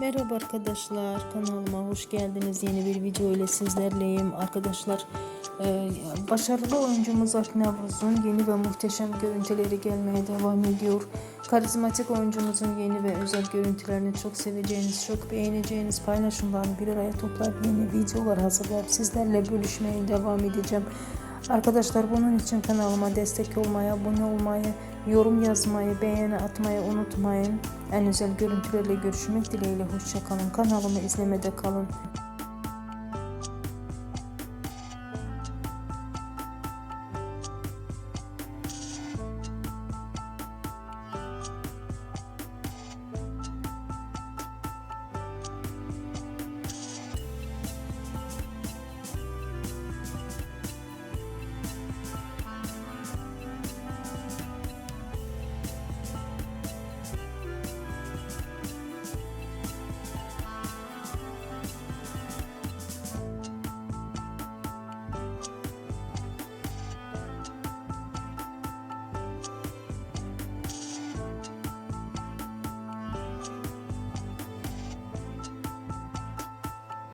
Merhaba arkadaşlar kanalıma hoş geldiniz. Yeni bir video ile sizlerleyim. Arkadaşlar e, başarılı oyuncumuz Akın Avuz'un yeni ve muhteşem görüntüleri gelmeye devam ediyor. Karizmatik oyuncumuzun yeni ve özel görüntülerini çok seveceğiniz, çok beğeneceğiniz paylaşımlarını bir araya toplayıp yeni videolar hazırlayıp sizlerle bölüşmeye devam edeceğim. Arkadaşlar bunun için kanalıma destek olmayı, abone olmayı, yorum yazmayı, beğeni atmayı unutmayın. En özel görüntülerle görüşmek dileğiyle hoşçakalın. Kanalımı izlemede kalın.